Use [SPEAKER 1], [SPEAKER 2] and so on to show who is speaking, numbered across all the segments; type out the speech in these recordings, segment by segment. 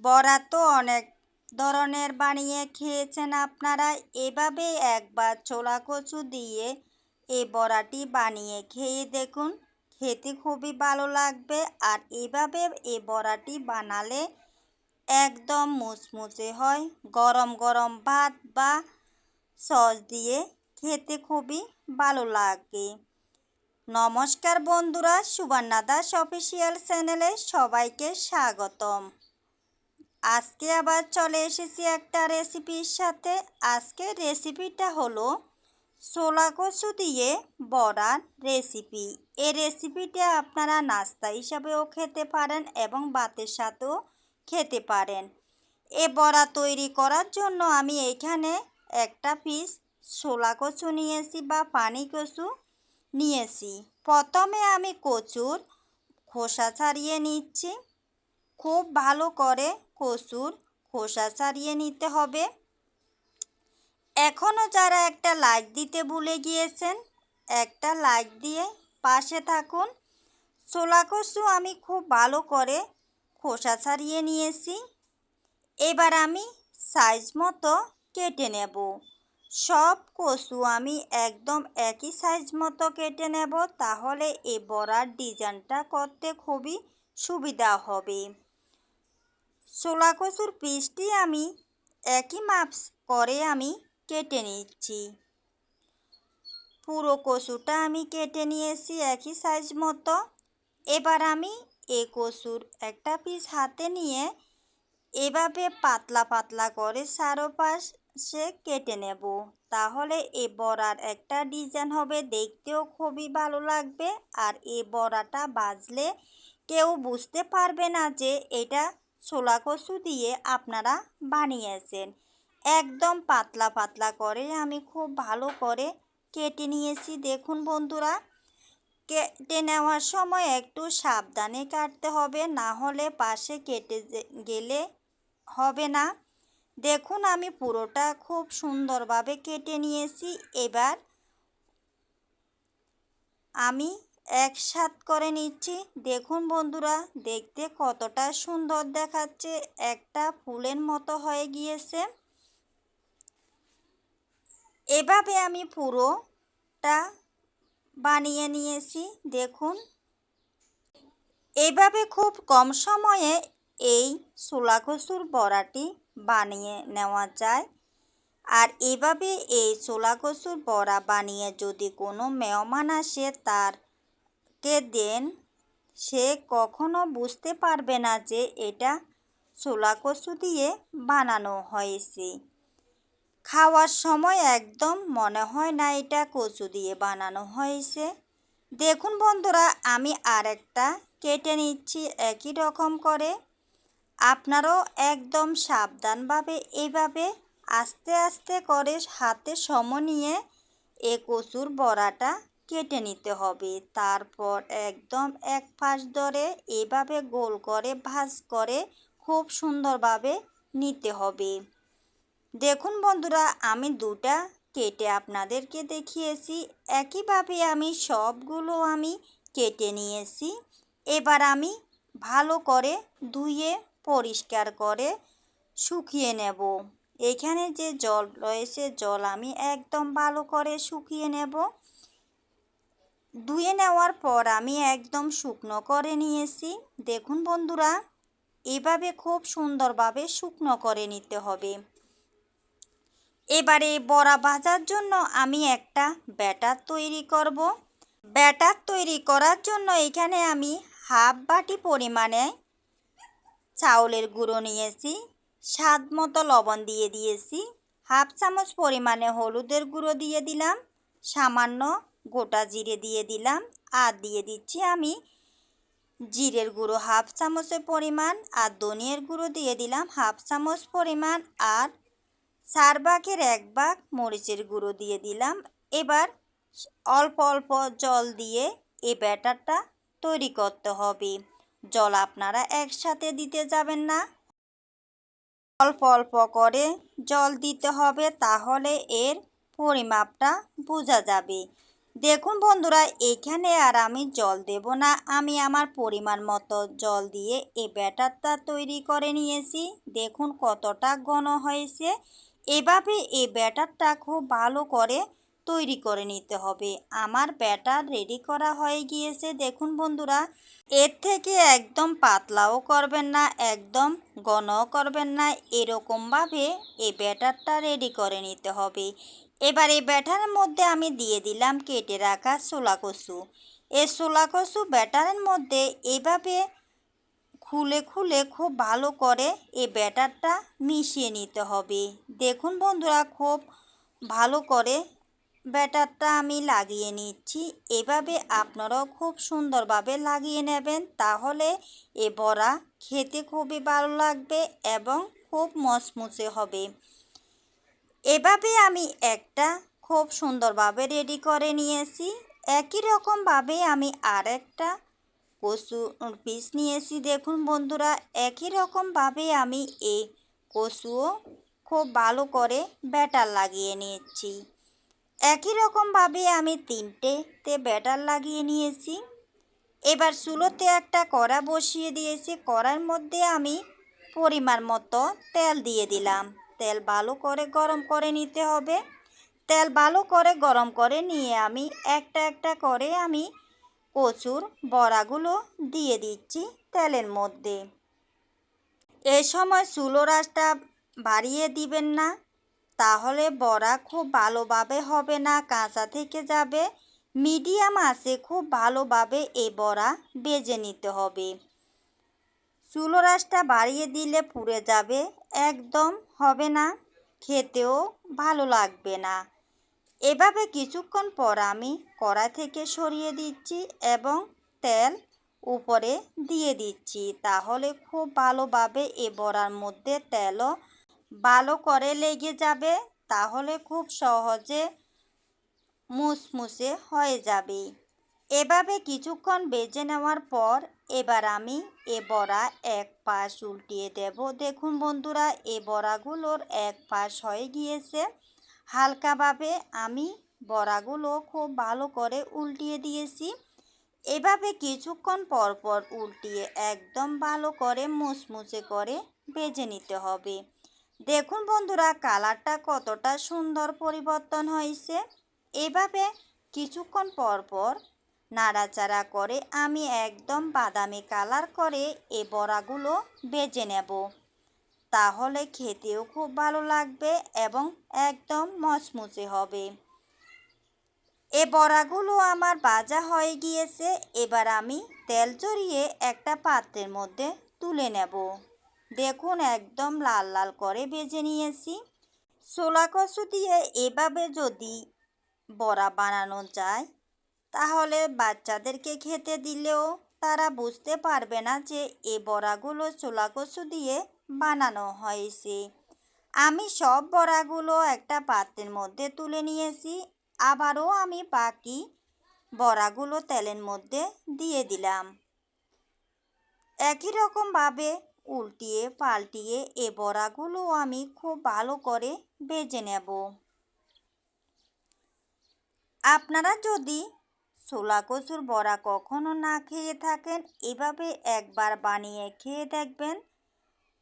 [SPEAKER 1] বড়া তো অনেক ধরনের বানিয়ে খেয়েছেন আপনারা। এভাবে একবার ছোলা কচু দিয়ে এই বড়াটি বানিয়ে খেয়ে দেখুন। খেতে খুবই ভালো লাগবে। আর এভাবে এই বড়াটি বানালে একদম মুচমুচে হয়। গরম গরম ভাত বা সস দিয়ে খেতে খুবই ভালো লাগে। নমস্কার বন্ধুরা, সুবর্ণা দাস অফিসিয়াল চ্যানেলে সবাইকে স্বাগতম। আজকে আবার চলে এসেছি একটা রেসিপির সাথে। আজকে রেসিপিটা হলো ছোলা কচু দিয়ে বড়ার রেসিপি। এই রেসিপিটা আপনারা নাস্তা হিসাবেও খেতে পারেন এবং ভাতের সাথেও খেতে পারেন। এ বড়া তৈরি করার জন্য আমি এখানে একটা পিস ছোলা কচু নিয়েছি বা পানি কচু নিয়েছি। প্রথমে আমি কচুর খোসা ছাড়িয়ে নিচ্ছি। খুব ভালো করে কচুর খোসা ছাড়িয়ে নিতে হবে। এখনও যারা একটা লাইক দিতে ভুলে গিয়েছেন, একটা লাইক দিয়ে পাশে থাকুন। ছোলা কচু আমি খুব ভালো করে খোসা ছাড়িয়ে নিয়েছি। এবার আমি সাইজ মতো কেটে নেব। সব কচু আমি একদম একই সাইজ মতো কেটে নেব, তাহলে এই বড়ার ডিজাইনটা করতে খুবই সুবিধা হবে। ছোলা কচুর পিসটি আমি একই মাপ করে আমি কেটে নিচ্ছি। পুরো কচুটা আমি কেটে নিয়েছি একই সাইজ মতো। এবার আমি এ কচুর একটা পিস হাতে নিয়ে এভাবে পাতলা পাতলা করে চারোপাশে কেটে নেব। তাহলে এ বড়ার একটা ডিজাইন হবে, দেখতেও খুবই ভালো লাগবে। আর এ বড়াটা বাজলে কেউ বুঝতে পারবে না যে এটা ছোলা কচু দিয়ে আপনারা বানিয়েছেন। একদম পাতলা পাতলা করে আমি খুব ভালো করে কেটে নিয়েছি। দেখুন বন্ধুরা, কেটে নেওয়ার সময় একটু সাবধানে কাটতে হবে, না হলে পাশে কেটে গেলে হবে না। দেখুন, আমি পুরোটা খুব সুন্দরভাবে কেটে নিয়েছি। এবার আমি একসাথ করে নিচ্ছি। দেখুন বন্ধুরা, দেখতে কতটা সুন্দর দেখাচ্ছে। একটা ফুলের মতো হয়ে গিয়েছে। এভাবে আমি পুরোটা বানিয়ে নিয়েছি, দেখুন। এভাবে খুব কম সময়ে এই ছোলা কচুর বড়াটি বানিয়ে নেওয়া যায়। আর এভাবে এই ছোলা কচুর বড়া বানিয়ে যদি কোনো মেহমান আসে তারকে দেন? সে কখনো বুঝতে পারবে না যে এটা ছোলা কচু দিয়ে বানানো হয়েছে। খাওয়ার সময় একদম মনে হয় না এটা কচু দিয়ে বানানো হয়েছে। দেখুন বন্ধুরা, আমি আরেকটা কেটে নিচ্ছি একই রকম করে। আপনারাও একদম সাবধানভাবে এইভাবে আস্তে আস্তে করে হাতে সম নিয়ে এ কচুর বড়াটা কেটে নিতে হবে। তারপর একদম এক পাশ ধরে এভাবে গোল করে, ভাজ করে খুব সুন্দরভাবে নিতে হবে। দেখুন বন্ধুরা, আমি দুটা কেটে আপনাদেরকে দেখিয়েছি। একইভাবে আমি সবগুলো আমি কেটে নিয়েছি। এবার আমি ভালো করে ধুয়ে, পরিষ্কার করে শুকিয়ে নেব। এখানে যে জল রয়েছে, জল আমি একদম ভালো করে শুকিয়ে নেব। ধুয়ে নেওয়ার পর আমি একদম শুকনো করে নিয়েছি। দেখুন বন্ধুরা, এভাবে খুব সুন্দরভাবে শুকনো করে নিতে হবে। এবারে বড়া ভাজার জন্য আমি একটা ব্যাটার তৈরি করব। ব্যাটার তৈরি করার জন্য এখানে আমি হাফ বাটি পরিমাণে চাউলের গুঁড়ো নিয়েছি, স্বাদ মতো লবণ দিয়ে দিয়েছি, হাফ চামচ পরিমাণে হলুদের গুঁড়ো দিয়ে দিলাম, সামান্য গোটা জিরে দিয়ে দিলাম। আর দিয়ে দিচ্ছি আমি জিরের গুঁড়ো হাফ চামচের পরিমাণ আর ধনিয়ার গুঁড়ো দিয়ে দিলাম হাফ চামচ পরিমাণ আর চার ভাগের এক ভাগ মরিচের গুঁড়ো দিয়ে দিলাম। এবার অল্প অল্প জল দিয়ে এই ব্যাটারটা তৈরি করতে হবে। জল আপনারা একসাথে দিতে যাবেন না। অল্প অল্প করে জল দিতে হবে তাহলে এর পরিমাপটা বোঝা যাবে। দেখুন বন্ধুরা, এখানে আর আমি জল দেব না। আমি আমার পরিমাণ মতো জল দিয়ে এই ব্যাটারটা তৈরি করে নিয়েছি। দেখুন কতটা ঘন হয়েছে। এভাবে এই ব্যাটারটা খুব ভালো করে তৈরি করে নিতে হবে। আমার ব্যাটার রেডি করা হয়ে গিয়েছে। দেখুন বন্ধুরা, এর থেকে একদম পাতলাও করবেন না, একদম ঘনও করবেন না। এরকমভাবে এই ব্যাটারটা রেডি করে নিতে হবে। এবার এই ব্যাটারের মধ্যে আমি দিয়ে দিলাম কেটে রাখা ছোলা কচু। এই ছোলা কচু ব্যাটারের মধ্যে এভাবে খুলে খুলে খুব ভালো করে এই ব্যাটারটা মিশিয়ে নিতে হবে। দেখুন বন্ধুরা, খুব ভালো করে ব্যাটারটা আমি লাগিয়ে নিচ্ছি। এভাবে আপনারাও খুব সুন্দরভাবে লাগিয়ে নেবেন, তাহলে এ বড়া খেতে খুবই ভালো লাগবে এবং খুব মচমুচে হবে। এভাবে আমি একটা খুব সুন্দরভাবে রেডি করে নিয়েছি। একই রকমভাবে আমি আর একটা কচু পিস নিয়েছি। দেখুন বন্ধুরা, একই রকমভাবে আমি এই কচুও খুব ভালো করে ব্যাটার লাগিয়ে নিয়েছি। একই রকমভাবে আমি তিনটেতে ব্যাটার লাগিয়ে নিয়েছি। এবার চুলোতে একটা কড়া বসিয়ে দিয়েছি। কড়ার মধ্যে আমি পরিমাণ মতো তেল দিয়ে দিলাম। তেল ভালো করে গরম করে নিতে হবে। তেল ভালো করে গরম করে নিয়ে আমি একটা একটা করে আমি কচুর বড়াগুলো দিয়ে দিচ্ছি তেলের মধ্যে। এ সময় চুলো রাসটা বাড়িয়ে দিবেন না, তাহলে বড়া খুব ভালোভাবে হবে না, কাঁচা থেকে যাবে। মিডিয়াম আছে খুব ভালোভাবে এই বড়া বেজে নিতে হবে। চুলো রাসটা বাড়িয়ে দিলে পুড়ে যাবে, একদম হবে না, খেতেও ভালো লাগবে না। এভাবে কিছুক্ষণ পর আমি কড়া থেকে সরিয়ে দিচ্ছি এবং তেল উপরে দিয়ে দিচ্ছি। তাহলে খুব ভালোভাবে এ বড়ার মধ্যে তেলও ভালো করে লেগে যাবে, তাহলে খুব সহজে মুসমুসে হয়ে যাবে। এভাবে কিছুক্ষণ বেজে নেওয়ার পর এবার আমি এ বড়া এক পাশ উল্টিয়ে দেব। দেখুন বন্ধুরা, এ বড়াগুলোর এক পাশ হয়ে গিয়েছে। হালকাভাবে আমি বড়াগুলো খুব ভালো করে উল্টিয়ে দিয়েছি। এভাবে কিছুক্ষণ পর পর উল্টিয়ে একদম ভালো করে মুচমুচে করে বেজে নিতে হবে। দেখুন বন্ধুরা, কালারটা কতটা সুন্দর পরিবর্তন হয়েছে। এভাবে কিছুক্ষণ পর পর নাড়াচাড়া করে আমি একদম বাদামি কালার করে এ বড়াগুলো বেজে নেব। তাহলে খেতেও খুব ভালো লাগবে এবং একদম মচমুচে হবে। এ বড়াগুলো আমার বাজা হয়ে গিয়েছে, এবার আমি তেল চড়িয়ে একটা পাত্রের মধ্যে তুলে নেব। দেখুন, একদম লাল লাল করে ভেজে নিয়েছি। ছোলা কচু দিয়ে এভাবে যদি বড়া বানানো যায় তাহলে বাচ্চাদেরকে খেতে দিলেও তারা বুঝতে পারবে না যে এ বড়াগুলো ছোলা কচু দিয়ে বানানো হয়েছে। আমি সব বড়াগুলো একটা পাত্রের মধ্যে তুলে নিয়েছি, আবারও আমি বাকি বড়াগুলো তেলের মধ্যে দিয়ে দিলাম। একই রকমভাবে উল্টিয়ে পাল্টিয়ে এ বড়াগুলো আমি খুব ভালো করে ভেজে নেব। আপনারা যদি ছোলা কচুর বড়া কখনো না খেয়ে থাকেন, এভাবে একবার বানিয়ে খেয়ে দেখবেন।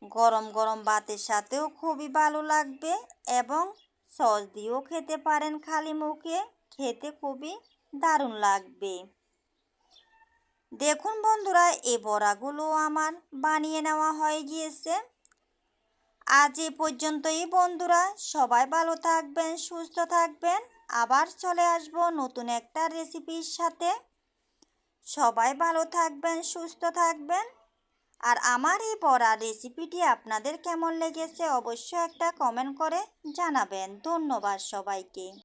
[SPEAKER 1] গরম গরম ভাতের সাথেও খুবই ভালো লাগবে এবং সস দিয়েও খেতে পারেন খালি মুখে, খেতে খুবই দারুণ লাগবে। দেখুন বন্ধুরা, এ বড়াগুলো আমার বানিয়ে নেওয়া হয়ে গিয়েছে। আজ এ পর্যন্তই বন্ধুরা, সবাই ভালো থাকবেন, সুস্থ থাকবেন। আবার চলে আসব নতুন একটা রেসিপির সাথে। সবাই ভালো থাকবেন, সুস্থ থাকবেন। আর আমার এই পড়া রেসিপিটি আপনাদের কেমন লেগেছে অবশ্যই একটা কমেন্ট করে জানাবেন। ধন্যবাদ সবাইকে।